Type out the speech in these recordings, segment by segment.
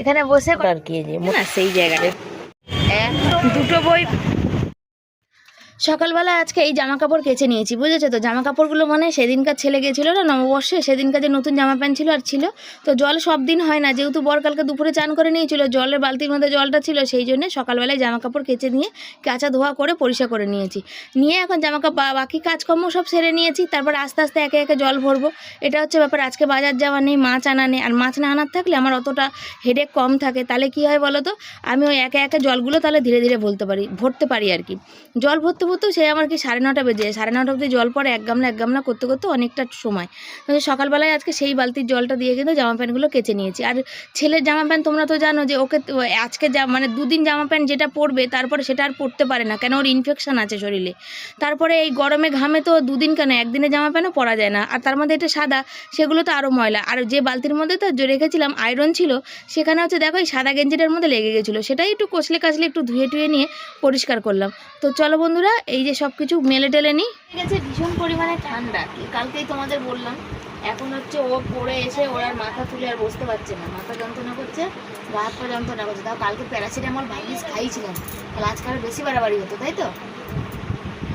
এখানে বসে আর কি যে সেই জায়গাটা। দুটো বই সকালবেলা আজকে এই জামা কাপড় কেচে নিয়েছি, বুঝেছ তো? জামা কাপড়গুলো মানে সেদিনকার ছেলে গেছিল না নববর্ষে? সেদিনকার যে নতুন জামা প্যান্ট ছিল আর ছিল। তো জল সব দিন হয় না, যেহেতু বরকালকে দুপুরে চান করে নিয়েছিল, জলের বালতির মধ্যে জলটা ছিল, সেই জন্য সকালবেলায় জামা কাপড় কেচে নিয়ে কাঁচা ধোয়া করে পরিষ্কার করে নিয়েছি। নিয়ে এখন জামা কাপড় বাকি কাজকর্ম সব সেরে নিয়েছি, তারপর আস্তে আস্তে একে একে জল ভরবো। এটা হচ্ছে ব্যাপার, আজকে বাজার যাওয়া নেই, মাছ আনা নেই, আর মাছ না আনার থাকলে আমার অতটা হেডেক কম থাকে। তাহলে কি হয় বলো তো? আমি ওই একে একে জলগুলো তাহলে ধীরে ধীরে বলতে পারি, ভরতে পারি আর কি। জল ভরতে ভরতেও সে আমার কি সাড়ে নটা বেজে যায়। সাড়ে নটা অবধি জল পরে এক গামলা এক গামলা করতে করতে অনেকটা সময়। সকালবেলায় আজকে সেই বালতির জলটা দিয়ে কিন্তু জামা প্যান্টগুলো কেচে নিয়েছি। আর ছেলের জামা প্যান্ট তোমরা তো জানো যে ওকে আজকে মানে দুদিন জামা প্যান্ট যেটা পরবে, তারপরে সেটা আর পরতে পারে না। কেন? ওর ইনফেকশান আছে শরীরে। তারপরে এই গরমে ঘামে তো দুদিন কেন? একদিনে জামা প্যান্টও পরা যায় না। আর তার মধ্যে এটা সাদা, সেগুলো তো আরও ময়লা। আর যে বালতির মধ্যে তো রেখেছিলাম আয়রন ছিল, সেখানে হচ্ছে দেখো এই সাদা গেঞ্জিটার মধ্যে লেগে গেছিল। সেটাই একটু কষলে কাচলে একটু ধুয়ে টুয়ে নিয়ে পরিষ্কার করলাম। তো চলো বন্ধুরা এই যে সব কিছু মেলে টেলে ঠিক আছে ভীষণ পরিমাণে ঠান্ডা। কালকেই তোমাদের বললাম, এখন হচ্ছে ও পড়ে এসে ওর মাথা তুলে আর বসতে পারছে না। মাথা যন্ত্রণা করছে, গা হাত পা যন্ত্রণা করছে। তাও কালকে প্যারাসিটামল ভাইলিস খাইছিলাম। তাহলে আজকে আরও বেশি বাড়াবাড়ি হতো, তাই তো?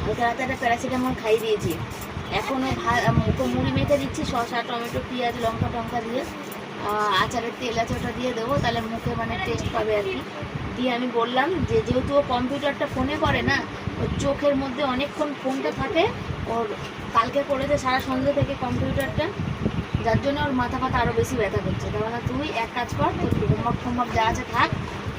কালকে রাতে একটা প্যারাসিটামল খাই দিয়েছি। এখনও মুখে মুড়ি মেখে দিচ্ছি, শসা, টমেটো, পেঁয়াজ, লঙ্কা, টঙ্কা দিয়ে। আচারের তেল আছে ওটা দিয়ে দেবো, তাহলে মুখে মানে টেস্ট পাবে আর কি। দিয়ে আমি বললাম যে যেহেতু ও কম্পিউটারটা ফোনে করে না, ওর চোখের মধ্যে অনেকক্ষণ ফোনটা থাকে, ওর কালকে করেছে সারা সন্ধ্যে থেকে কম্পিউটারটা, যার জন্য ওর মাথা ফাথা আরও বেশি ব্যথা করছে। তাহলে তুই এক কাজ কর, তোর হোমওয়ার্ক ফোমওয়ার্ক যা আছে থাক,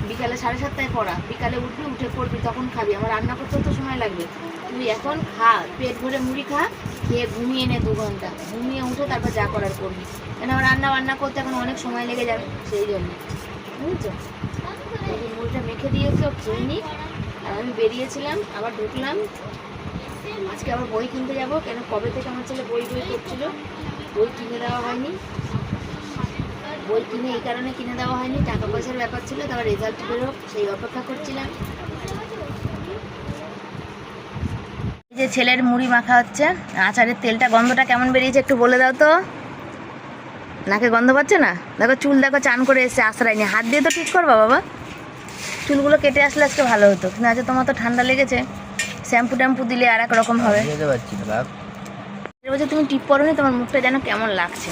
বিকালে সাড়ে সাতটায় পড়া, বিকালে উঠবি, উঠে পড়বি, তখন খাবি। আমার রান্না করতে তো সময় লাগবে। তুই এখন খা, পেট ভরে মুড়ি খা, খেয়ে ঘুমিয়ে নে দু ঘণ্টা। ঘুমিয়ে উঠে তারপর যা করার করবি। কেন আমার রান্না বান্না করতে এখন অনেক সময় লেগে যাবে, সেই জন্য। বুঝছ? মুড়িটা মেখে দিয়েছে খেয়ে আর আমি বেরিয়েছিলাম, আবার ঢুকলাম। আজকে আবার বই কিনতে যাব, কেন কবে থেকে আমার ছেলে বই বই করছিল? বই কিনে দেওয়া হয়নি। বই কিনে এই কারণে কিনে দেওয়া হয়নি টাকা পয়সার ব্যাপার ছিল, তারপর রেজাল্ট বেরোক সেই অপেক্ষা করছিলাম। যে ছেলের মুড়ি মাখা হচ্ছে, আচারের তেলটা গন্ধটা কেমন বেরিয়েছে একটু বলে দাও তো। নাকে গন্ধ পাচ্ছে না? দেখো চুল দেখো চান করে এসছে, আশ্রয় নিয়ে। হাত দিয়ে তো ঠিক করবা বাবা। চুলগুলো কেটে আসলে আজকে ভালো হতো। কিন্তু আজকে তোমার তো ঠান্ডা লেগেছে। শ্যাম্পু ট্যাম্পু দিলে আর এক রকম হবে। বলছে তুমি টিপ পরো তোমার মুখটা যেন কেমন লাগছে।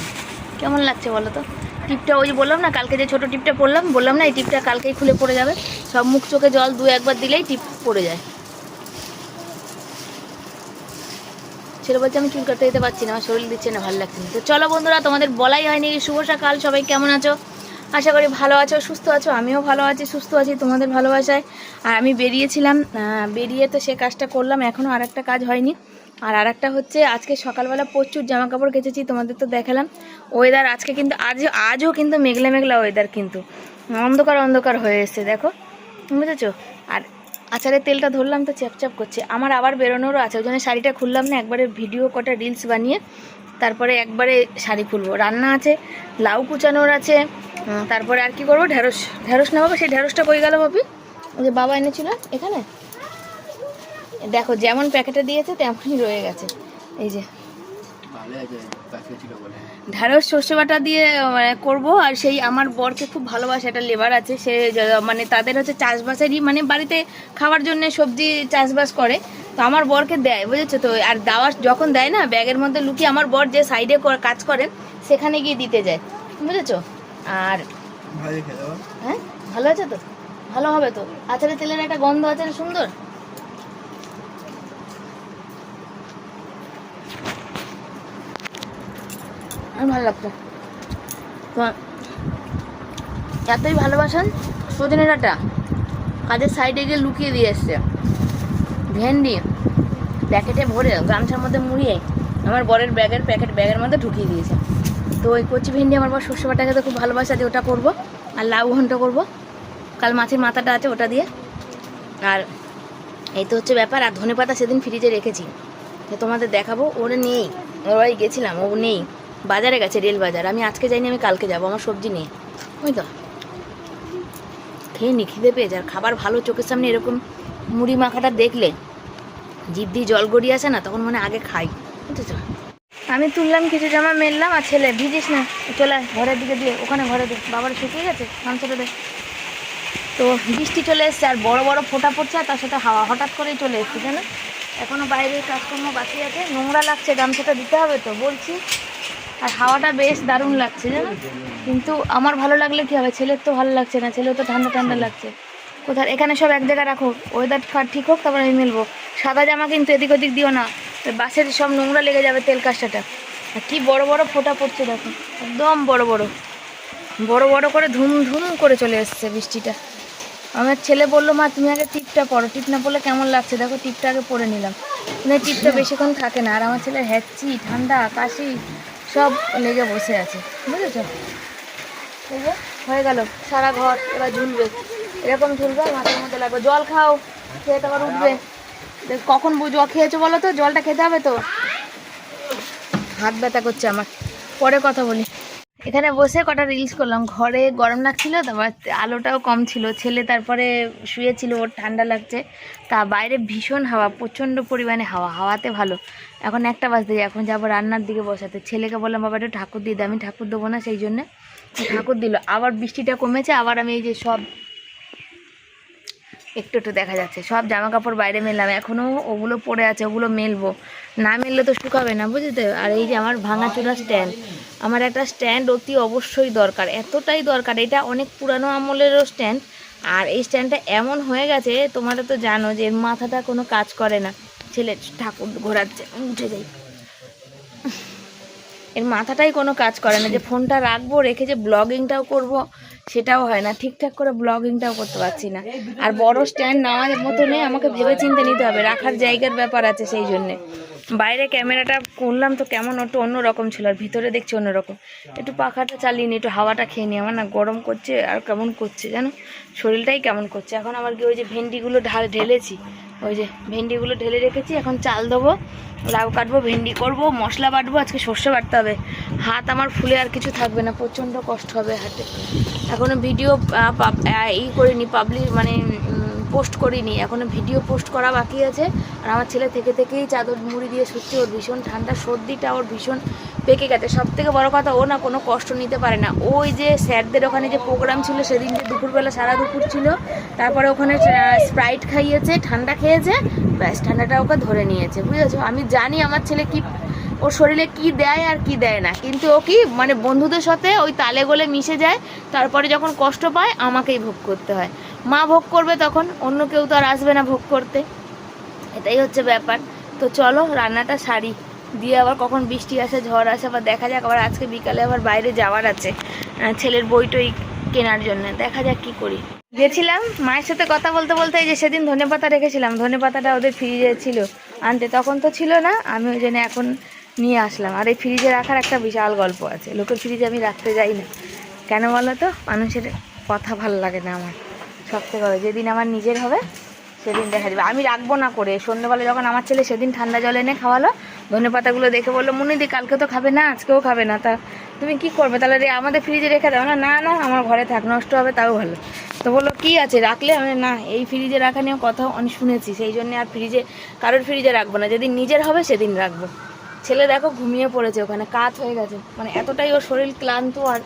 কেমন লাগছে বলো তো? টিপটা ওই যে বললাম না কালকে যে ছোটো টিপটা পরলাম বললাম না এই টিপটা কালকেই খুলে পড়ে যাবে। সব মুখ চোখে জল দু একবার দিলেই টিপ পড়ে যায়। ছেলে বলছে আমি চুল কাটতে যেতে পারছি না আমার শরীর দিচ্ছে না ভালো লাগছে না। তো চলো বন্ধুরা তোমাদের বলাই হয়নি শুভ সকাল সবাই কেমন আছো? আশা করি ভালো আছো, সুস্থ আছো, আমিও ভালো আছি, সুস্থ আছি, তোমাদের ভালোবাসায়। আর আমি বেরিয়েছিলাম বেরিয়ে তো সে কাজটা করলাম এখনও আর একটা কাজ হয়নি। আর আরেকটা হচ্ছে, আজকে সকালবেলা প্রচুর জামা কাপড় কেচেছি, তোমাদের তো দেখালাম। ওয়েদার আজকে কিন্তু আজ আজও কিন্তু মেঘলা মেঘলা ওয়েদার কিন্তু। অন্ধকার অন্ধকার হয়ে এসছে, দেখো। বুঝেছ? আর আচারের তেলটা ধরলাম, তো চ্যাপচ্যাপ করছে। আমার আবার বেরোনোরও আছে, ওই জন্য শাড়িটা খুললাম না, একবারে ভিডিও কটা রিলস বানিয়ে, তারপরে একবারে শাড়ি খুলবো। রান্না আছে, লাউ কুচানোর আছে তারপরে আর কি করব? ঢেঁড়স। না বাবা সেই ঢেঁড়সটা কই গেল ভাবি। যে বাবা এনেছিল এখানে। দেখো, যেমন প্যাকেটে দিয়েছে, তেমনই রয়ে গেছে। এই যে। ঢ্যাঁড়স সর্ষে বাটা দিয়ে মানে করব। আর সেই আমার বরকে খুব ভালোবাসে, একটা লেবার আছে। সে মানে তাদের হচ্ছে চাষবাসেরই মানে বাড়িতে খাওয়ার জন্য সবজি চাষবাস করে। তো আমার বরকে দেয়, বুঝেছ তো? আর দাওয়া, যখন দেয় না, ব্যাগের মধ্যে লুকিয়ে আমার বর যে সাইডে কাজ করেন, সেখানে গিয়ে দিতে যায়। বুঝেছ? আর ভালো হ্যাঁ? ভালো আছে তো? ভালো হবে তো। আচারের তেলের একটা গন্ধ আছে না সুন্দর। আর ভালো লাগতো তো এতই ভালোবাসেন? সজনে ডাঁটা। কাজের সাইডে গিয়ে লুকিয়ে দিয়ে এসছে। ভেন্ডি। প্যাকেটে ভরে গামছার মধ্যে মুড়িয়ে আমার বরের ব্যাগের প্যাকেট ব্যাগের মধ্যে ঢুকিয়ে দিয়েছে। তো ওই কচি ভেন্ডি আমার বর শস্য বাটা খেতে খুব ভালোবাসা যে ওটা করব। আর লাউ ঘন্ট করব। কাল মাছের মাথাটা আছে ওটা দিয়ে। আর এই তো হচ্ছে ব্যাপার, আর ধনে পাতা সেদিন ফ্রিজে রেখেছি। তো তোমাদের দেখাবো, ওরা নেই। ওর ওরাই গেছিলাম, ও নেই। বাজারে গেছে, রেল বাজার। আমি আজকে যাইনি, আমি কালকে যাব, আমার সবজি নেই। ওই তো। খেয়ে নি, খিদে পেয়েছে। আর খাবার ভালো চোখের সামনে এরকম মুড়ি মাখাটা দেখলে, জিভ দিয়ে জল গড়িয়ে আসে না, তখন মানে আগে খাই। বুঝেছ? আমি তুললাম কিছু জামা মেললাম আর ছেলে, ভিজিস না। চলে ঘরের দিকে দিয়ে, ওখানে ঘরে দে। বাবার শুকিয়ে গেছে গামছাটা দে। তো বৃষ্টি চলে এসছে আর বড় বড় ফোঁটা পড়ছে আর তার সাথে হাওয়া হঠাৎ করেই চলে এসছে, জানো? এখনও বাইরে কাজকর্ম বাকি আছে, নোংরা লাগছে, গামছাটা দিতে হবে তো, বলছি। আর হাওয়াটা বেশ দারুণ লাগছে, জানো? কিন্তু আমার ভালো লাগলে কি হবে? ছেলের তো ভালো লাগছে না ছেলের তো ঠান্ডা ঠান্ডা লাগছে। কোথায় এখানে সব এক জায়গায় রাখো ওয়েদার ঠিক হোক, তারপরে আমি মিলবো। সাদা জামা কিন্তু এদিক ওদিক দিও না। বাসের সব নোংরা লেগে যাবে তেল কাজটাটা আর কি বড় বড় ফোঁটা পড়ছে দেখো। একদম বড় বড়। বড় বড় করে ধুম ধুম করে চলে এসছে বৃষ্টিটা। আমার ছেলে বলল মা তুমি আগে টিপটা পরো। টিপ না পরলে কেমন লাগছে? দেখো টিপটা আগে পরে নিলাম। মানে টিপটা বেশিক্ষণ থাকে না। আর আমার ছেলে হ্যাচি ঠান্ডা কাশি সব লেগে বসে আছে। বুঝেছ? হয়ে গেল সারা ঘর। এবার ঝুলবে। এরকম ঝুলবে মাথার মধ্যে লাগবে। জল খাও খেয়ে তো আবার উঠবে। কখন জল খেয়েছো বলো তো? জলটা খেতে হবে তো? হাত ব্যথা করছে আমার। পরে কথা বলি। এখানে বসে কটা রিলস করলাম। ঘরে গরম লাগছিল, তারপর আলোটাও কম ছিল। ছেলে তারপরে শুয়েছিল, ওর ঠান্ডা লাগছে। তা বাইরে ভীষণ হাওয়া, প্রচণ্ড পরিমাণে হাওয়া। হাওয়াতে ভালো। এখন একটা বাজতে যায়, এখন যাব রান্নার দিকে বসাতে। ছেলেকে বললাম, বাবা, একটু ঠাকুর দিয়ে আমি ঠাকুর দেবো না, সেই জন্যে ঠাকুর দিল। আবার বৃষ্টিটা কমেছে, আবার আমি এই যে সব একটু একটু দেখা যাচ্ছে। সব জামা কাপড় বাইরে মেললাম এখনও ওগুলো পড়ে আছে, ওগুলো মেলবো। না মেললে তো শুকাবে না বুঝতে আর এই যে আমার ভাঙাচোরা স্ট্যান্ড আমার একটা স্ট্যান্ড অতি অবশ্যই দরকার, এতটাই দরকার। এটা অনেক পুরানো আমলেরও স্ট্যান্ড আর এই স্ট্যান্ডটা এমন হয়ে গেছে, তোমরা তো জানো যে মাথাটা কোনো কাজ করে না। ছেলে, ঠাকুর ঘোরাচ্ছে উঠে যাই। এর মাথাটাই কোনো কাজ করে না, যে ফোনটা রাখব, রেখে যে ব্লগিংটাও করব সেটাও হয় না। ঠিকঠাক করে ব্লগিংটাও করতে পারছি না। আর বড় স্ট্যান্ড নেওয়ার মতো নেই, আমাকে ভেবে চিন্তে নিতে হবে। রাখার জায়গার ব্যাপার আছে সেই জন্যে। বাইরে ক্যামেরাটা করলাম তো কেমন একটু অন্যরকম ছিল, আর ভিতরে দেখছি অন্যরকম। একটু পাখাটা চালিয়ে নি, একটু হাওয়াটা খেয়ে নিই আমার না গরম করছে আর কেমন করছে জানো? শরীরটাই কেমন করছে। এখন আবার কি ওই যে ভেন্ডিগুলো ঢাল ঢেলেছি ওই যে ভেন্ডিগুলো ঢেলে রেখেছি, এখন চাল দেবো, লাউ কাটবো, ভেন্ডি করব, মশলা বাটবো, আজকে সর্ষে বাটতে হবে। হাত আমার ফুলে আর কিছু থাকবে না, প্রচণ্ড কষ্ট হবে হাতে। এখনও ভিডিও ই করিনি পাবলিক মানে পোস্ট করিনি এখনও ভিডিও পোস্ট করা বাকি আছে। আর আমার ছেলে থেকে থেকেই চাদর মুড়ি দিয়ে সত্যি ওর ভীষণ ঠান্ডা, সর্দিটা ওর ভীষণ পেকে গেছে। সব থেকে বড় কথা, ও না কোনো কষ্ট নিতে পারে না। ওই যে স্যারদের ওখানে যে প্রোগ্রাম ছিল সেদিন যে দুপুরবেলা, সারা দুপুর ছিল। তারপরে ওখানে স্প্রাইট খাইয়েছে, ঠান্ডা খেয়েছে, ব্যাস, ঠান্ডাটা ওকে ধরে নিয়েছে, বুঝেছ? আমি জানি আমার ছেলে কি, ওর শরীরে কি দেয় আর কি দেয় না। কিন্তু ও কি মানে বন্ধুদের সাথে ওই তালে গোলে মিশে যায়, তারপরে যখন কষ্ট পায়, আমাকেই ভোগ করতে হয়। মা ভোগ করবে তখন, অন্য কেউ তো আর আসবে না ভোগ করতে। এটাই হচ্ছে ব্যাপার। তো চলো, রান্নাটা সারি। দিয়ে আবার কখন বৃষ্টি আসে, ঝড় আসে, আবার দেখা যাক, আবার আজকে বিকালে আবার বাইরে যাওয়ার আছে। ছেলের বই টই কেনার জন্য। দেখা যাক কি করি। গেছিলাম, মায়ের সাথে কথা বলতে বলতে এই যে সেদিন ধনে পাতা রেখেছিলাম, ধনে পাতাটা ওদের ফ্রিজে ছিল। আনতে তখন তো ছিল না, আমি ওই জন্য এখন নিয়ে আসলাম। আর এই ফ্রিজে রাখার একটা বিশাল গল্প আছে। লোকের ফ্রিজে আমি রাখতে যাই না। কেন বলো তো? মানুষের কথা ভালো লাগে না আমার। সব থেকে যেদিন আমার নিজের হবে, সেদিন দেখা যাবে। আমি রাখব না করে। সন্ধ্যেবেলা যখন আমার ছেলে সেদিন ঠান্ডা জল এনে খাওয়ালো ধনে পাতাগুলো দেখে বলল মুনিদি কালকে তো খাবে না, আজকেও খাবে না। তা তুমি কি করবে? তাহলে রে, আমাদের ফ্রিজে রেখে দাও। না না না, আমার ঘরে থাক, নষ্ট হবে, তাও ভালো। তো বলল, কি আছে? রাখলে আমি না, এই ফ্রিজে রাখা নিয়েও কথা অনেক শুনেছি। সেই জন্য আর ফ্রিজে কারোর ফ্রিজে রাখব না। যেদিন নিজের হবে, সেদিন রাখব। ছেলে দেখো ঘুমিয়ে পড়েছে ওখানে, কাত হয়ে গেছে। মানে এতটাই ওর শরীর ক্লান্ত আর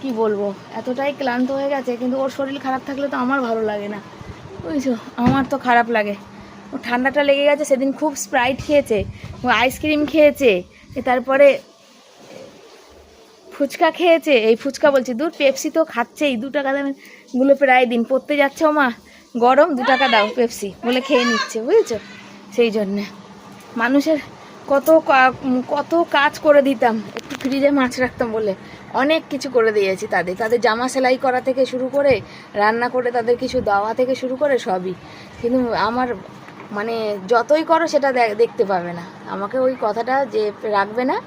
কি বলব, এতটাই ক্লান্ত হয়ে গেছে, কিন্তু ওর শরীর খারাপ থাকলে তো আমার ভালো লাগে না। বুঝছ? আমার তো খারাপ লাগে। ও ঠান্ডাটা লেগে গেছে, সেদিন খুব স্প্রাইট খেয়েছে, ও আইসক্রিম খেয়েছে তারপরে ফুচকা খেয়েছে, এই ফুচকা বলছি দূর পেপসি তো খাচ্ছেই, দু টাকা দামেরগুলো প্রায় দিন, পড়তে যাচ্ছে ও মা, গরম, দু টাকা দাও পেপসি বলে খেয়ে নিচ্ছে, বুঝেছ? সেই জন্যে। মানুষের কত কত কাজ করে দিতাম, একটু ফ্রিজে মাছ রাখতাম বলে, অনেক কিছু করে দিয়েছি তাদের তাদের জামা সেলাই করা থেকে শুরু করে, রান্না করে তাদের কিছু দেওয়া থেকে শুরু করে সবই, কিন্তু আমার মানে যতই করো সেটা দেখতে পাবে না। আমাকে ওই কথাটা যে রাখবে না,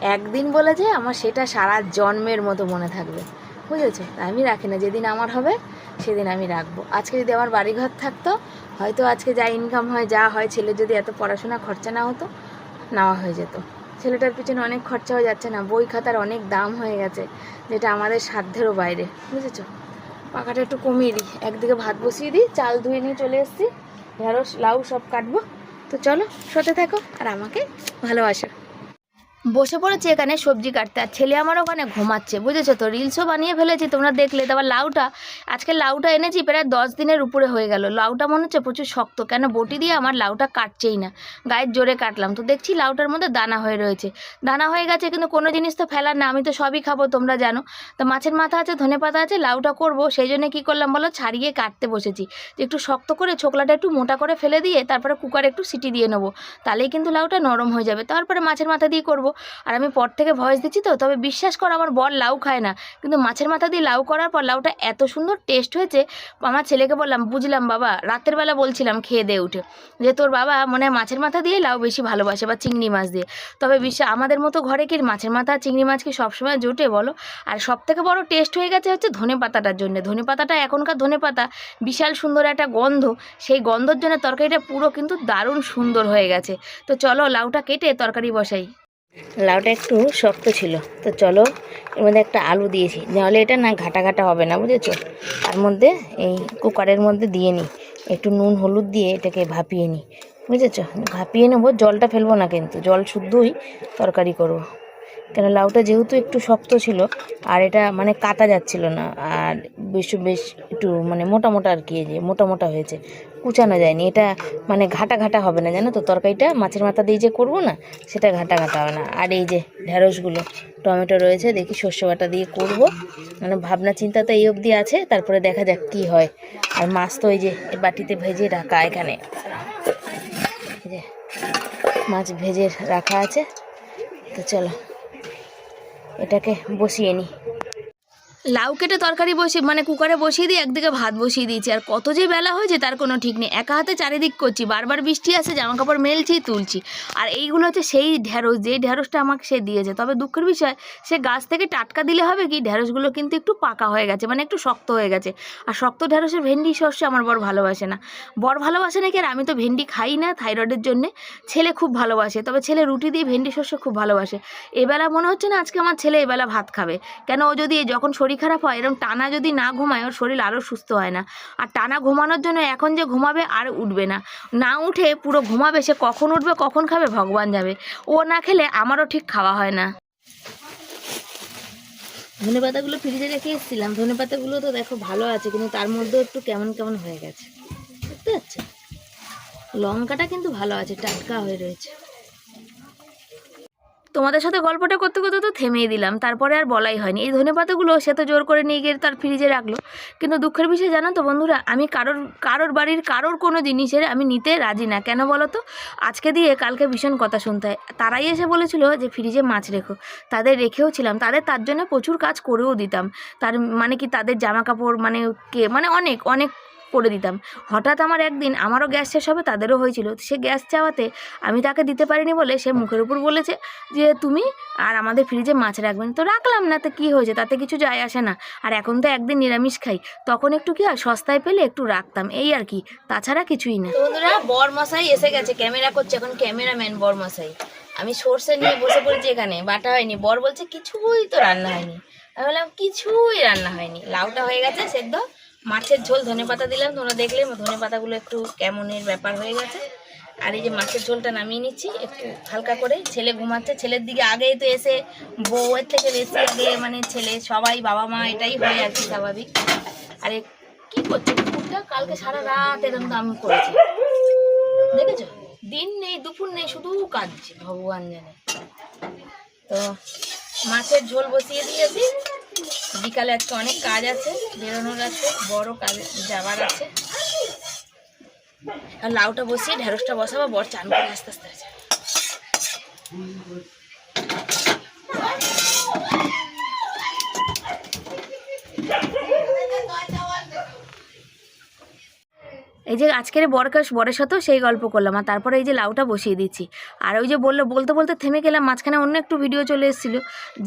একদিন বলেছে আমার সেটা সারা জন্মের মতো মনে থাকবে। বুঝেছ? আমি রাখি না। যেদিন আমার হবে, সেদিন আমি রাখব। আজকে যদি আমার বাড়িঘর থাকতো, হয়তো আজকে যা ইনকাম হয়, যা হয়, ছেলে যদি এত পড়াশোনা খরচা না হতো, নেওয়া হয়ে যেত। ছেলেটার পিছনে অনেক খরচা হয়ে যাচ্ছে না। বই খাতার অনেক দাম হয়ে গেছে, যেটা আমাদের সাধ্যেরও বাইরে। বুঝেছ? পাখাটা একটু কমিয়ে দিই। একদিকে ভাত বসিয়ে দিই, চাল ধুয়ে নিয়ে চলে এসেছি। ঢেঁড়স লাউ সব কাটবো। তো চলো সতে থাকো আর আমাকে ভালোবাসো। বসে পড়েছি এখানে, সবজি কাটতে। আর ছেলে আমার ওখানে ঘুমাচ্ছে, বুঝেছ তো? রিলসও বানিয়ে ফেলেছি, তোমরা দেখলে। তারপর লাউটা, আজকে লাউটা এনেছি, প্রায় দশ দিনের উপরে হয়ে গেল। লাউটা মনে হচ্ছে প্রচুর শক্ত, কেন বটি দিয়ে আমার লাউটা কাটছেই না। গায়ের জোরে কাটলাম। তো দেখছি লাউটার মধ্যে দানা হয়ে রয়েছে। দানা হয়ে গেছে, কিন্তু কোনো জিনিস তো ফেলার না, আমি তো সবই খাব, তোমরা জানো। তো মাছের মাথা আছে, ধনে পাতা আছে, লাউটা করব। সেই জন্য কী করলাম বলো? ছাড়িয়ে কাটতে বসেছি। একটু শক্ত করে ছোকলাটা একটু মোটা করে ফেলে দিয়ে, তারপরে কুকারে একটু সিটি দিয়ে নেব। তাহলেই কিন্তু লাউটা নরম হয়ে যাবে। তারপরে মাছের মাথা দিয়ে করব। আর আমি পর থেকে ভয়েস দিচ্ছি তো, তবে বিশ্বাস করো আমার বর লাউ খায় না। কিন্তু মাছের মাথা দিয়ে লাউ করার পর লাউটা এত সুন্দর টেস্ট হয়েছে, আমার ছেলেকে বললাম, বুঝলাম বাবা, রাতের বেলা বলছিলাম খেয়ে দিয়ে উঠে। যে তোর বাবা মনে মাছের মাথা দিয়ে লাউ বেশি ভালোবাসে বা চিংড়ি মাছ দিয়ে। তবে বিশ্বাস আমাদের মতো ঘরে কি মাছের মাথা চিংড়ি মাছ কি সবসময় জোটে বলো? আর সব থেকে বড় টেস্ট হয়ে গেছে হচ্ছে ধনে পাতাটার জন্য। ধনে পাতাটা এখনকার ধনে পাতা, বিশাল সুন্দর একটা গন্ধ, সেই গন্ধর জন্য তরকারিটা পুরো কিন্তু দারুণ সুন্দর হয়ে গেছে। তো চলো লাউটা কেটে তরকারি বসাই। লাউটা একটু শক্ত ছিল। তো চলো, এর মধ্যে একটা আলু দিয়েছি। নাহলে এটা না ঘাটা ঘাটা হবে না, বুঝেছ? তার মধ্যে এই কুকারের মধ্যে দিয়ে নিই। একটু নুন, হলুদ দিয়ে এটাকে ভাপিয়ে নিই, বুঝেছ? ভাপিয়ে নেব, জলটা ফেলব না কিন্তু, জল শুদ্ধই তরকারি করব। কেন লাউটা যেহেতু একটু শক্ত ছিল, আর এটা মানে কাটা যাচ্ছিল না, আর বেশ বেশ একটু মানে মোটা মোটা আর কি যে মোটা মোটা হয়েছে, কুচানো যায়নি। এটা মানে ঘাটা ঘাটা হবে না, জানো তো? তরকারিটা মাছের মাথা দিয়ে যে করব না, সেটা ঘাটা ঘাটা হবে না। আর এই যে ঢ্যাঁড়সগুলো টমেটো রয়েছে, দেখি শস্য বাটা দিয়ে করব। মানে ভাবনা চিন্তা তো এই অবধি আছে, তারপরে দেখা যাক কি হয়। আর মাছ তো ওই যে বাটিতে ভেজে রাখা এখানে। মাছ ভেজে রাখা আছে, তো চলো। এটাকে বসিয়ে নিই লাউ কেটে তরকারি বসিয়ে মানে কুকারে বসিয়ে দিয়ে একদিকে ভাত বসিয়ে দিয়েছি। আর কত যে বেলা হয়েছে তার কোনো ঠিক নেই। একা হাতে চারিদিক করছি, বারবার বৃষ্টি আসে জামা কাপড় মেলছি, তুলছি। আর এইগুলো হচ্ছে সেই ঢ্যাঁড়স যে ঢ্যাঁড়সটা আমাকে সে দিয়েছে। তবে দুঃখের বিষয়, সে গাছ থেকে টাটকা দিলে হবে কি ঢ্যাঁড়সগুলো কিন্তু একটু পাকা হয়ে গেছে মানে একটু শক্ত হয়ে গেছে। আর শক্ত ঢ্যাঁড়সের ভেন্ডি শস্য আমার বর ভালোবাসে না। বর ভালোবাসে নাকি, আর আমি তো ভেন্ডি খাই না থাইরয়েডের জন্যে। ছেলে খুব ভালোবাসে, তবে ছেলে রুটি দিয়ে ভেন্ডি শস্য খুব ভালোবাসে। এবেলা মনে হচ্ছে না আজকে আমার ছেলে এবেলা ভাত খাবে। কেন ও যদি যখন শরীর খারাপ হয় এরকম টানা যদি না ঘুমায়, ওর শরীর আরও সুস্থ হয় না। আর টানা ঘুমানোর জন্য এখন যে ঘুমাবে, আর উঠবে না। না উঠে পুরো ঘুমাবে, সে কখন উঠবে, কখন খাবে, ভগবান যাবে ও না খেলে আমারও ঠিক খাওয়া হয় না। ধনে পাতাগুলো ফ্রিজে রেখে এসেছিলাম। ধনে পাতাগুলো তো দেখো ভালো আছে, কিন্তু তার মধ্যেও একটু কেমন কেমন হয়ে গেছে। বুঝতে পারছ লঙ্কাটা কিন্তু ভালো আছে, টাটকা হয়ে রয়েছে। তোমাদের সাথে গল্পটা করতে করতে তো থেমেই দিলাম। তারপরে আর বলাই হয়নি। এই ধনে পাতাগুলো সে তো জোর করে নিয়ে গিয়ে তার ফ্রিজে রাখল। কিন্তু দুঃখের বিষয় জানো তো বন্ধুরা, আমি কারোর কারোর বাড়ির কারোর কোনো জিনিসের আমি নিতে রাজি না। কেন বলো তো? আজকে দিয়ে কালকে ভীষণ কথা শুনতে হয়। তারাই এসে বলেছিল যে, ফ্রিজে মাছ রেখো। তাদের রেখেও ছিলাম। তাদের তার জন্য প্রচুর কাজ করেও দিতাম। তার মানে কি তাদের জামা কাপড় মানে কে মানে অনেক অনেক করে দিতাম। হঠাৎ আমার একদিন আমারও গ্যাস শেষ হবে, তাদেরও হয়েছিল। সে গ্যাস চাওয়াতে আমি তাকে দিতে পারিনি বলে সে মুখের উপর বলেছে যে, তুমি আর আমাদের ফ্রিজে মাছ রাখবেন। তো রাখলাম না তো কী হয়েছে? তাতে কিছু যায় আসে না। আর এখন তো একদিন নিরামিষ খাই। তখন একটু কি হয়, সস্তায় পেলে একটু রাখতাম, এই আর কি। তাছাড়া কিছুই না। বন্ধুরা বর মশাই এসে গেছে, ক্যামেরা করছে এখন ক্যামেরাম্যান বর মশাই আমি সর্ষে নিয়ে বসে পড়েছি এখানে, বাটা হয়নি। বর বলছে, কিছুই তো রান্না হয়নি। আমি বললাম, কিছুই রান্না হয়নি। লাউটা হয়ে গেছে, সেদ্ধ। মাছের ঝোল ধনে পাতা দিলাম, তোমরা দেখলে ধনে পাতাগুলো একটু কেমনের ব্যাপার হয়ে গেছে। আর এই যে মাছের ঝোলটা নামিয়ে নিচ্ছি, একটু হালকা করে। ছেলে ঘুমাচ্ছে, ছেলের দিকে আগেই তো এসে বউয়ের থেকে বেশি আগে মানে ছেলে, সবাই, বাবা মা, এটাই হয় কি স্বাভাবিক। আরে, কি করছে? কুকুরটা কালকে সারা রাত এরকম দাম করেছে। দেখেছ? দিন নেই, দুপুর নেই, শুধু কাঁদছে, ভগবান জানে। তো মাছের ঝোল বসিয়ে দিয়েছি। বিকালে আজকে অনেক কাজ আছে, বেরোনোর আছে, বড় কাজ যাওয়ার আছে। আর লাউটা বসিয়ে ঢেঁড়সটা বসাবো, বর চান করে আস্তে আস্তে আছে এই যে আজকের বরকাশ বরের সাথেও সেই গল্প করলাম আর তারপরে এই যে লাউটা বসিয়ে দিচ্ছি। আর ওই যে বলল, বলতে বলতে থেমে গেলাম, মাঝখানে অন্য একটু ভিডিও চলে এসেছিল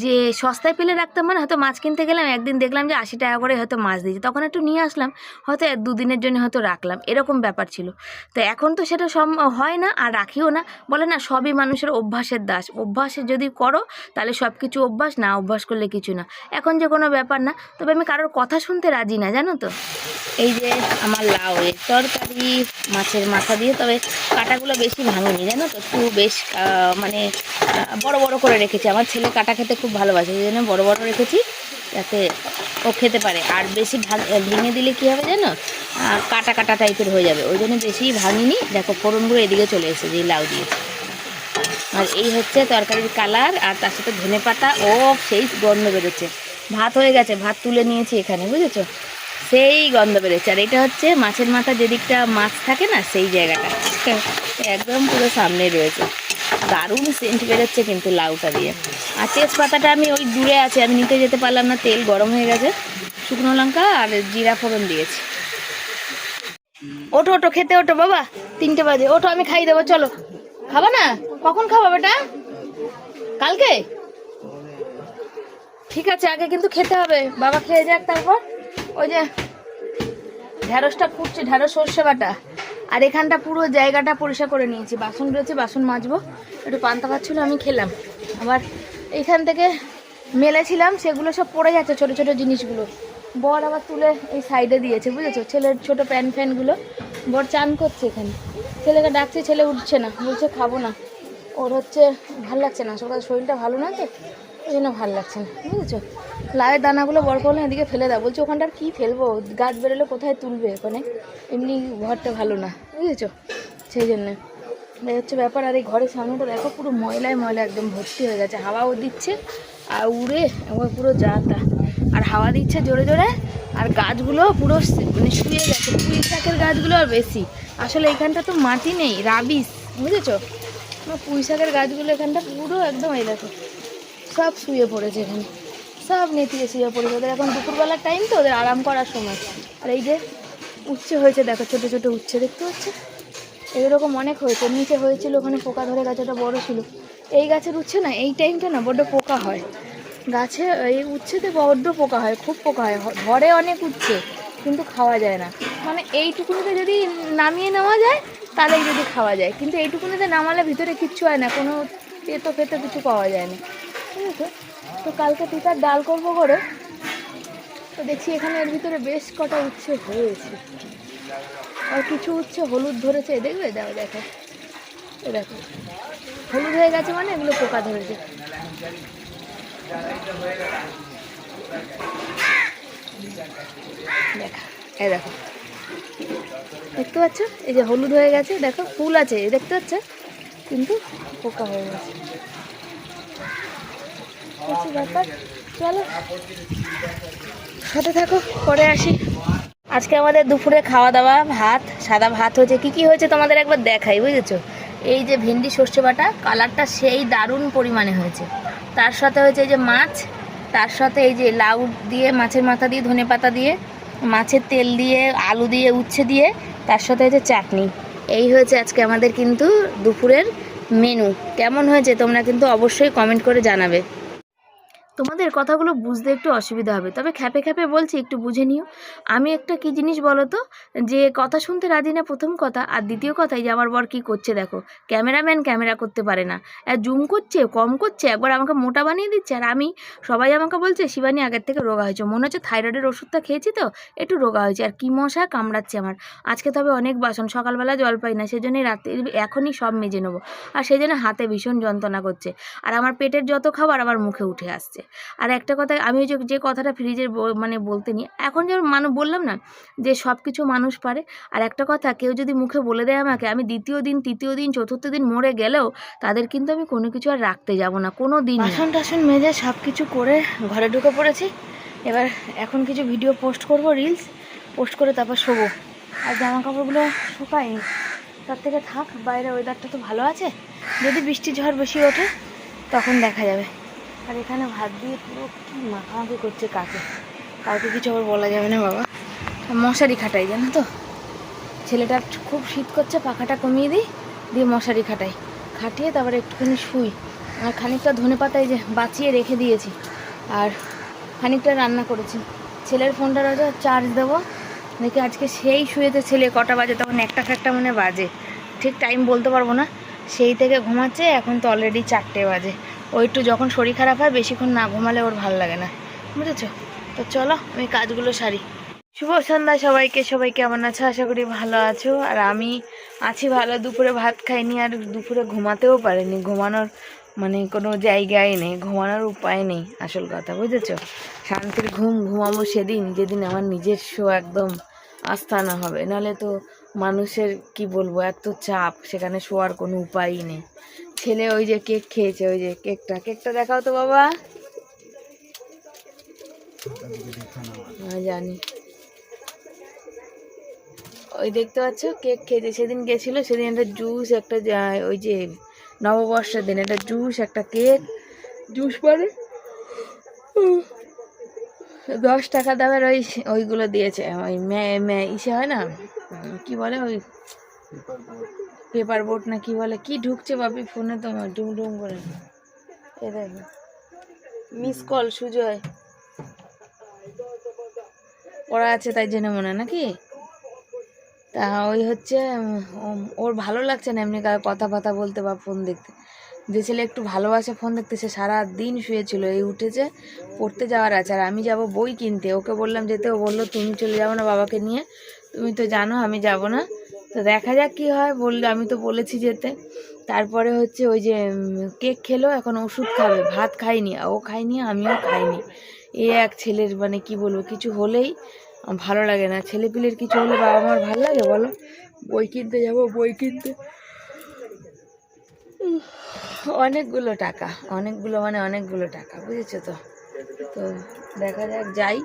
যে সস্তায় পেলে রাখতাম মানে হয়তো মাছ কিনতে গেলাম, একদিন দেখলাম যে আশি টাকা করে হয়তো মাছ দিয়েছে। তখন একটু নিয়ে আসলাম, হয়তো দুদিনের জন্য হয়তো রাখলাম, এরকম ব্যাপার ছিল। তো এখন তো সেটা সম হয় না আর রাখিও না। বলে না, সবই মানুষের অভ্যাসের দাস। অভ্যাসে যদি করো, তাহলে সব কিছু অভ্যাস, না অভ্যাস করলে কিছু না। এখন যে কোনো ব্যাপার না। তবে আমি কারোর কথা শুনতে রাজি না, জানো তো? এই যে আমার লাউ এর তরকারি মাছের মাথা দিয়ে, তবে কাটাগুলো বেশি ভাঙেনি, জানো তো? একটু বেশ মানে বড় বড় করে রেখেছি। আমার ছেলে কাটা খেতে খুব ভালোবাসে এই জন্য বড় বড় রেখেছি যাতে ও খেতে পারে। আর বেশি ভাগ ভেঙে দিলে কী হবে জানো? কাটা কাটা টাইপের হয়ে যাবে। ওই জন্য বেশি ভাঙিনি। দেখো ফোড়নগুলো এদিকে চলে এসেছে যে লাউ দিয়ে। আর এই হচ্ছে তরকারির কালার, আর তার সাথে ধনে পাতা ও, সেই গন্ধ বেরোচ্ছে। ভাত হয়ে গেছে, ভাত তুলে নিয়েছি এখানে, বুঝেছ? সেই গন্ধ বেরোচ্ছে। আর এটা হচ্ছে মাছের মাথা যেদিকটা মাছ থাকে না, সেই জায়গাটা। একদম পুরো সামনে রয়েছে। দারুণ সেন্ট বেরোচ্ছে কিন্তু লাউটা দিয়ে। আর তেজপাতাটা আমি ওই দূরে আছে, আমি নিতে যেতে পারলাম না, তেল গরম হয়ে গেছে। শুকনো লঙ্কা আর জিরা ফোড়ন দিয়েছি। ওঠো ওঠো, খেতে ওঠো বাবা। তিনটে বাজে। ওঠো, আমি খাই দেবো, চলো। খাবা না? কখন খাবা বেটা? কালকে? ঠিক আছে, আগে কিন্তু খেতে হবে। বাবা খেয়ে যাক তারপর। ওই যে ঢ্যাঁড়সটা ফুটছে ঢ্যাঁড়স সর্ষে বাটা। আর এখানটা পুরো জায়গাটা পরিষ্কার করে নিয়েছি। বাসন রয়েছে, বাসন মাজবো। একটু পান্তা ভাত ছিল, আমি খেলাম। আবার এইখান থেকে মেলেছিলাম, সেগুলো সব পড়ে যাচ্ছে, ছোট ছোট জিনিসগুলো। বর আবার তুলে এই সাইডে দিয়েছে, বুঝেছ? ছেলের ছোট প্যান ফ্যানগুলো। বর চান করছে এখানে। ছেলেকে ডাকছে, ছেলে উঠছে না। বলছে, খাব না। ওর হচ্ছে, ভালো লাগছে না। সকাল শরীরটা ভালো না তো? ওই জন্য ভালো লাগছে না, বুঝেছ? লাউয়ের দানাগুলো বড় করলে এদিকে ফেলে দাও। বলছে, ওখানটা কী ফেলব? গাছ বেরোলে কোথায় তুলবে ওখানে? এমনি ঘরটা ভালো না, বুঝেছ? সেই জন্যে। এই হচ্ছে ব্যাপার। আর এই ঘরের সামনেটা দেখো, পুরো ময়লায় ময়লা একদম ভর্তি হয়ে গেছে। হাওয়াও দিচ্ছে, আর উড়ে একবার পুরো যা তা আর হাওয়া দিচ্ছে জোরে জোরে, আর গাছগুলো পুরো মানে শুয়ে গেছে। পুঁই শাকের গাছগুলো আর বেশি। আসলে এখানটা তো মাটি নেই রাবিস বুঝেছ? পুঁই শাকের গাছগুলো এখানটা পুরো একদম এই দেখো, সব শুয়ে পড়েছে এখানে। সব নেতিয়ে শুয়ে পড়েছে। ওদের এখন দুপুরবেলার টাইম তো, ওদের আরাম করার সময়। আর এই যে উচ্ছে হয়েছে, দেখো ছোটো ছোটো উচ্ছে, দেখতে পাচ্ছে? এরকম অনেক হয়েছে। নিচে হয়েছিল ওখানে পোকা ধরে গাছ ওটা বড় ছিল। এই গাছের উচ্ছে না, এই টাইমটা না বড্ড পোকা হয়। গাছে এই উচ্ছেতে বড্ড পোকা হয়, খুব পোকা হয়। ধরে অনেক উচ্ছে, কিন্তু খাওয়া যায় না। মানে এইটুকুনিতে যদি নামিয়ে নেওয়া যায়, তাহলেই যদি খাওয়া যায়। কিন্তু এইটুকুনিতে নামালে ভিতরে কিচ্ছু হয় না, কোনো তেতো ফেতো কিছু পাওয়া যায় না। ঠিক আছে? তো কালকে পিতার ডাল করব করে তো দেখছি এখানে এর ভিতরে বেশ কটা উচ্ছে হয়েছে। আর কিছু উচ্ছে হলুদ ধরেছে, দেখবে? দেখো। এ দেখো। হলুদ হয়ে গেছে মানে এগুলো পোকা ধরেছে। দেখা এই দেখো। দেখতে পাচ্ছ? এই যে হলুদ হয়ে গেছে, দেখো, ফুল আছে দেখতে পাচ্ছ? কিন্তু পোকা হয়ে গেছে। হচ্ছে ব্যাপার। চলো। সাথে থাকো, পরে আসি। আজকে আমাদের দুপুরে খাওয়া দাওয়া ভাত, সাদা ভাত হয়েছে। কি কি হয়েছে তোমাদের একবার দেখাই, বুঝেছ? এই যে ভেন্ডি সর্ষে বাটা, কালারটা সেই দারুণ পরিমাণে হয়েছে। তার সাথে হয়েছে এই যে মাছ, তার সাথে এই যে লাউ দিয়ে, মাছের মাথা দিয়ে, ধনে পাতা দিয়ে, মাছের তেল দিয়ে, আলু দিয়ে, উচ্ছে দিয়ে, তার সাথে হয়েছে চাটনি। এই হয়েছে আজকে আমাদের কিন্তু দুপুরের মেনু কেমন হয়েছে তোমরা কিন্তু অবশ্যই কমেন্ট করে জানাবে। তোমাদের কথাগুলো বুঝতে একটু অসুবিধা হবে। তবে খ্যাপে খ্যাপে বলছি, একটু বুঝে নিও। আমি একটা কি জিনিস বলো তো যে কথা শুনতে রাজি না প্রথম কথা, আর দ্বিতীয় কথাই যে আমার বর কী করছে দেখো। ক্যামেরাম্যান ক্যামেরা করতে পারে না। আর জুম করছে, কম করছে, একবার আমাকে মোটা বানিয়ে দিচ্ছে, আর আমি, সবাই আমাকে বলছে, শিবানী, আগের থেকে রোগা হয়েছে। মনে হচ্ছে থাইরয়েডের ওষুধটা খেয়েছি তো, একটু রোগা হয়েছে। আর কি মশা কামড়াচ্ছে আমার। আজকে তবে অনেক বাসন, সকালবেলা জল পাই না, সেজন্যই রাতে এখনই সব মেজে নেব। আর সেই জন্য হাতে ভীষণ যন্ত্রণা করছে। আর আমার পেটের যত খাবার, আমার মুখে উঠে আসছে। আর একটা কথা, আমি যে যে কথাটা ফ্রিজের ব- মানে বলতে নিয়ে, এখন যেমন মানুষ বললাম না যে সব কিছু মানুষ পারে, আর একটা কথা, কেউ যদি মুখে বলে দেয় আমাকে, আমি দ্বিতীয় দিন, তৃতীয় দিন, চতুর্থ দিন মরে গেলেও তাদের কিন্তু আমি কোনো কিছু আর রাখতে যাব না, কোনো দিন বাসন টাসন মেজে সব কিছু করে ঘরে ঢুকে পড়েছি। এবার এখন কিছু ভিডিও পোস্ট করব, রিলস পোস্ট করে তারপর শোবো। আর জামা কাপড়গুলো শুকায়নি। তার থেকে থাক, বাইরে ওয়েদারটা তো ভালো আছে। যদি বৃষ্টি ঝড় বেশি ওঠে, তখন দেখা যাবে। আর এখানে ভাত দিয়ে পুরো কি মাখামাখি করছে কাকে? কাউকে কিছু আবার বলা যাবে না বাবা। মশারি খাটাই, জানো তো? ছেলেটা খুব শীত করছে, পাখাটা কমিয়ে দিই, দিয়ে মশারি খাটাই। খাটিয়ে তারপরে একটুখানি শুই। আর খানিকটা ধনে পাতা এই যে বাঁচিয়ে রেখে দিয়েছি। আর খানিকটা রান্না করেছি। ছেলের ফোনটা রয়েছে চার্জ দেবো। দেখি আজকে সেই শুয়েতে ছেলে, কটা বাজে? তখন একটা ফ্যাকটা মনে বাজে। ঠিক টাইম বলতে পারব না। সেই থেকে ঘুমাচ্ছে, এখন তো অলরেডি চারটে বাজে। ও একটু যখন শরীর খারাপ হয়, বেশিক্ষণ না ঘুমালে ওর ভালো লাগে না। বুঝেছ? তো চলো, আমি কাজগুলো সারি। শুভ সন্ধ্যা সবাইকে, সবাই কেমন আছো? আশা করি ভালো আছো। আর আমি আছি ভালো, দুপুরে ভাত খাইনি আর দুপুরে ঘুমাতেও পারিনি। ঘুমানোর মানে কোনো জায়গায় নেই, ঘুমানোর উপায় নেই, আসল কথা, বুঝেছ? শান্তির ঘুম ঘুমাবো সেদিন, যেদিন আমার নিজস্ব একদম আস্থানা হবে। নাহলে তো মানুষের, কি বলব, এত চাপ, সেখানে শোয়ার কোনো উপায়ই নেই। ছেলে ওই যে কেক খেয়েছে ওই যে কেকটা। কেকটা দেখাও তো বাবা। হ্যাঁ জানি। ওই দেখতে পাচ্ছ কেক খেয়েছে। সেদিন গেছিল সেদিন একটা জুস একটা ওই যে নববর্ষের দিন একটা জুস একটা কেক। জুস পরে দশ টাকা দামের ওই ওইগুলো দিয়েছে। ওই ম্যা ম্যা ইসে হয় না? কি বলে ওই? পেপার বোর্ড না কি বলে? কি ঢুকছে বাপি ফোনে তোমার ডুম ডুম করে। এ দেখো মিস কল সুজয়। ওরা আছে তাই জন্য মনে নাকি? তা ওই হচ্ছে ওর ভালো লাগছে না এমনি কারও কথা কথা বলতে বা ফোন দেখতে। যে ছেলে একটু ভালোবাসে ফোন দেখতে, সে সারা দিন শুয়েছিল, এই উঠেছে, পড়তে যাওয়ার আছে। আর আমি যাব বই কিনতে। ওকে বললাম যেতে, ও বলল, তুমি চলে যাব না বাবাকে নিয়ে। তুমি তো জানো আমি যাব না। তো দেখা যাক কি হয় বললে আমি তো বলেছি যেতে। তারপরে হচ্ছে ওই যে কেক খেলো, এখন ওষুধ খাবে, ভাত খাইনি, ও খাইনি, আমিও খাইনি। এ এক ছেলের মানে কি বলব, কিছু হলেই ভালো লাগে না। ছেলে পিলের কিছু হলে বাবা মার ভালো লাগে, বলো? বই কিনতে যাব, বই কিনতে। অনেকগুলো টাকা, অনেকগুলো মানে অনেকগুলো টাকা, বুঝেছ তো? তো দেখা যাক, যাই।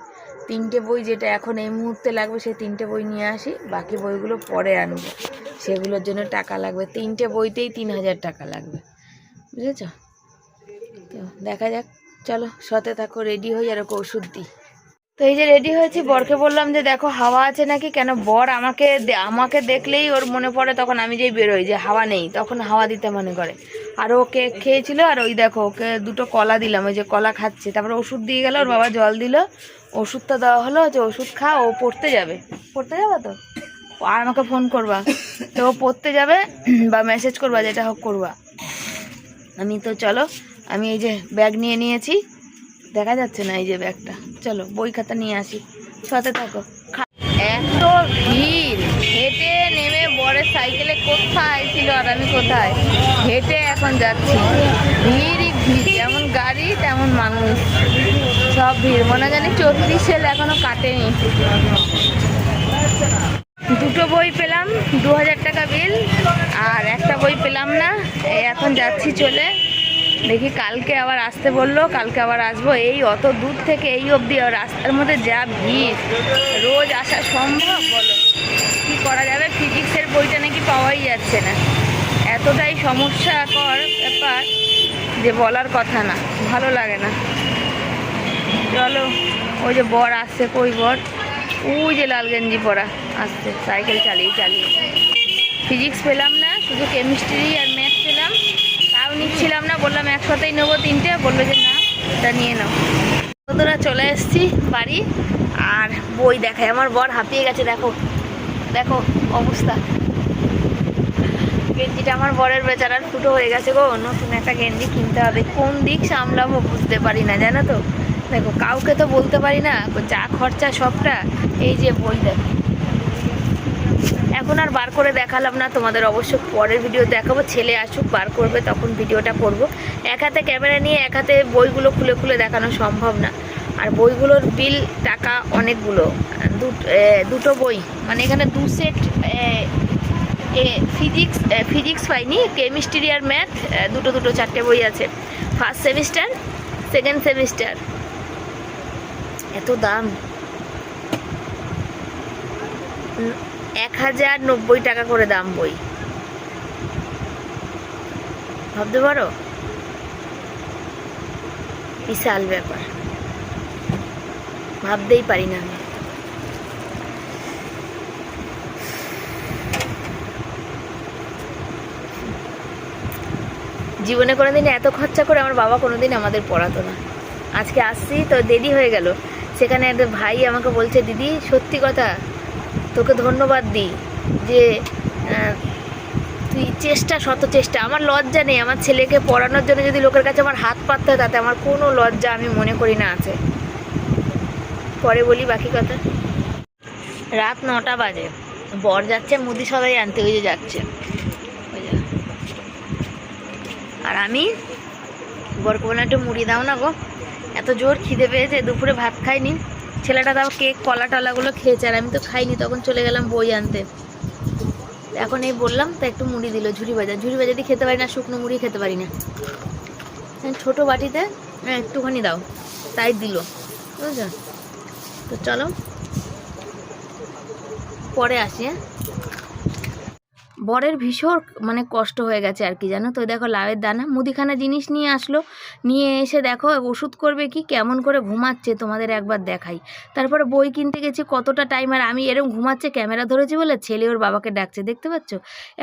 তিনটে বই যেটা এখন এই মুহূর্তে লাগবে, সেই তিনটে বই নিয়ে আসি। বাকি বইগুলো পরে আনব। সেগুলোর জন্য টাকা লাগবে। তিনটে বইতেই তিন হাজার টাকা লাগবে। বুঝেছ? তো দেখা যাক। চলো সতে থাকো, রেডি হই আর ওকে ওষুধ দিই। তো এই যে রেডি হয়েছি, বরকে বললাম যে, দেখো, হাওয়া আছে নাকি? কেন বর আমাকে আমাকে দেখলেই ওর মনে পড়ে তখন আমি যেই বেরোই, যে হাওয়া নেই। তখন হাওয়া দিতে মনে করে। আর ও কেক খেয়েছিল, আর ওই দেখো, ওকে দুটো কলা দিলাম। ওই যে কলা খাচ্ছে। তারপর ওষুধ দিয়ে গেল, ওর বাবা জল দিল। ওষুধটা দেওয়া হলো যে ওষুধ খা, ও পড়তে যাবে। পড়তে যাবে তো? আর আমাকে ফোন করবা। তো ও পড়তে যাবে বা মেসেজ করবা, যেটা হোক করবা। আমি তো, চলো, আমি এই যে ব্যাগ নিয়ে নিয়েছি। দেখা যাচ্ছে না এই যে ব্যাগটা চলো, বই খাতা নিয়ে আসি। সাথে থাকো। এত ভিড়। হেঁটে নেমে বরের সাইকেলে কোথায় ছিল আর আমি কোথায়? হেঁটে এখন যাচ্ছি। ভিড়ই ভিড়। যেমন গাড়ি, তেমন মানুষ। সব ভিড়। মনে জানি চৌত্রিশ সেল এখনও কাটেনি। দুটো বই পেলাম, দু হাজার টাকা বিল, আর একটা বই পেলাম না। এখন যাচ্ছি চলে। দেখি কালকে আবার আসতে বলল, কালকে আবার আসব। এই অত দূর থেকে এই অবধি রাস্তার মধ্যে যা ভিড়, রোজ আসা সম্ভব বলো? কি করা যাবে? ফিজিক্সের বইটা নাকি পাওয়াই যাচ্ছে না। এতটাই সমস্যাকর ব্যাপার যে বলার কথা না, ভালো লাগে না। চলো, ওই যে বর আসছে, কই বর? ওই যে লাল গেঞ্জি পরা, আসছে সাইকেল চালিয়ে চালিয়ে। ফিজিক্স পেলাম না, শুধু কেমিস্ট্রি আর ম্যাথ পেলাম। তাও নিচ্ছিলাম না, বললাম একসাথেই নেব তিনটে, বলল যে না এটা নিয়ে নাও। কতটা চলে এসেছি বাড়ি, আর বই দেখায় আমার বর হাঁপিয়ে গেছে, দেখো দেখো অবস্থা। গেঞ্জিটা আমার বরের বেচারার ফুটো হয়ে গেছে গো, নতুন একটা গেঞ্জি কিনতে হবে। কোন দিক সামলাবো বুঝতে পারি না, জানো তো? দেখো, কাউকে তো বলতে পারি না যা খরচা সবটা, এই যে বই দেখো। এখন আর বার করে দেখালাম না, তোমাদের অবশ্য পরের ভিডিও দেখাবো, ছেলে আসুক, বার করবে, তখন ভিডিওটা করব। এক হাতে ক্যামেরা নিয়ে, এক হাতে বইগুলো খুলে খুলে দেখানো সম্ভব না। আর বইগুলোর বিল টাকা অনেকগুলো। দুটো বই। মানে এখানে দু সেট ফিজিক্স ফিজিক্স পাইনি কেমিস্ট্রি আর ম্যাথ দুটো দুটো, চারটে বই আছে। ফার্স্ট সেমিস্টার সেকেন্ড সেমিস্টার এত দাম? এক হাজার নব্বই টাকা করে দাম বই। ভাবতে পারো? বিশাল ব্যাপার। ভাবতেই পারি না আমি। জীবনে কোনোদিন এত খরচা করে আমার বাবা কোনোদিন আমাদের পড়াতো না। আজকে আসছি, তো দেরি হয়ে গেল। সেখানে একটা ভাই আমাকে বলছে, দিদি, সত্যি কথা, তোকে ধন্যবাদ দিই যে তুই চেষ্টা, শত চেষ্টা। আমার লজ্জা নেই, আমার ছেলেকে পড়ানোর জন্য যদি লোকের কাছে আমার হাত পাততে হয়, তাতে আমার কোনো লজ্জা আমি মনে করি না আছে। পরে বলি বাকি কথা। রাত নটা বাজে। বর যাচ্ছে, মুদি সবাই আনতে, ওই যে যাচ্ছে। আর আমি, বরকে বললাম, একটু মুড়ি দাও না গো। এত জোর খিদে পেয়েছে, দুপুরে ভাত খাইনি। ছেলেটা তাও কেক, কলা টলাগুলো খেয়েছে, আর আমি তো খাইনি, তখন চলে গেলাম বই আনতে। এখন এই বললাম, তা একটু মুড়ি দিল, ঝুড়ি ভাজা। ঝুড়ি ভাজা দিয়ে খেতে পারি না, শুকনো মুড়ি খেতে পারি না। ছোট বাটিতে একটুখানি দাও, তাই দিল, বুঝছ? তো চলো, পরে আসি হ্যাঁ? বরের ভীষণ মানে কষ্ট হয়ে গেছে আর কি, জানো তো? দেখো লাউয়ের দানা, মুদিখানা জিনিস নিয়ে আসলো, নিয়ে এসে দেখো ওষুধ করবে কি, কেমন করে ঘুমাচ্ছে তোমাদের একবার দেখাই। তারপরে বই কিনতে গেছি, কতটা টাইম আর আমি এরকম ঘুমাচ্ছে ক্যামেরা ধরেছি বলে ছেলে ওর বাবাকে ডাকছে, দেখতে পাচ্ছ?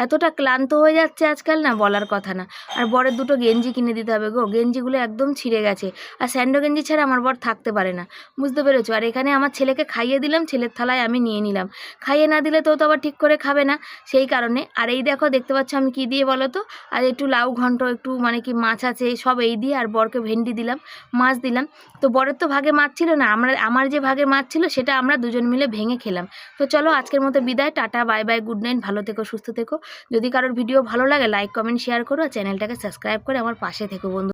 এতটা ক্লান্ত হয়ে যাচ্ছে আজকাল না, বলার কথা না। আর বরের দুটো গেঞ্জি কিনে দিতে হবে গো, গেঞ্জিগুলো একদম ছিঁড়ে গেছে। আর স্যান্ডো গেঞ্জি ছাড়া আমার বর থাকতে পারে না, বুঝতে পেরেছ? আর এখানে আমার ছেলেকে খাইয়ে দিলাম, ছেলের থালায় আমি নিয়ে নিলাম। খাইয়ে না দিলে তো তো আবার ঠিক করে খাবে না, সেই কারণে আর এই দেখো, দেখতে পাচ্ছ আমি কি দিয়ে বলো তো? আর একটু লাউ ঘন্ট, একটু মানে কি মাছ আছে সব এই দিয়ে আর বরকে ভেন্ডি দিলাম, মাছ দিলাম। তো বরের তো ভাগে মাছ ছিল না, আমরা, আমার যে ভাগে মাছ ছিল সেটা আমরা দুজন মিলে ভেঙে খেলাম। তো চলো আজকের মতো বিদায়, tata, bye bye, good night, ভালো থেকো, সুস্থ থেকো। যদি কারোর ভিডিও ভালো লাগে, লাইক, কমেন্ট, শেয়ার করো, আর চ্যানেলটাকে সাবস্ক্রাইব করে আমার পাশে থেকো, বন্ধু।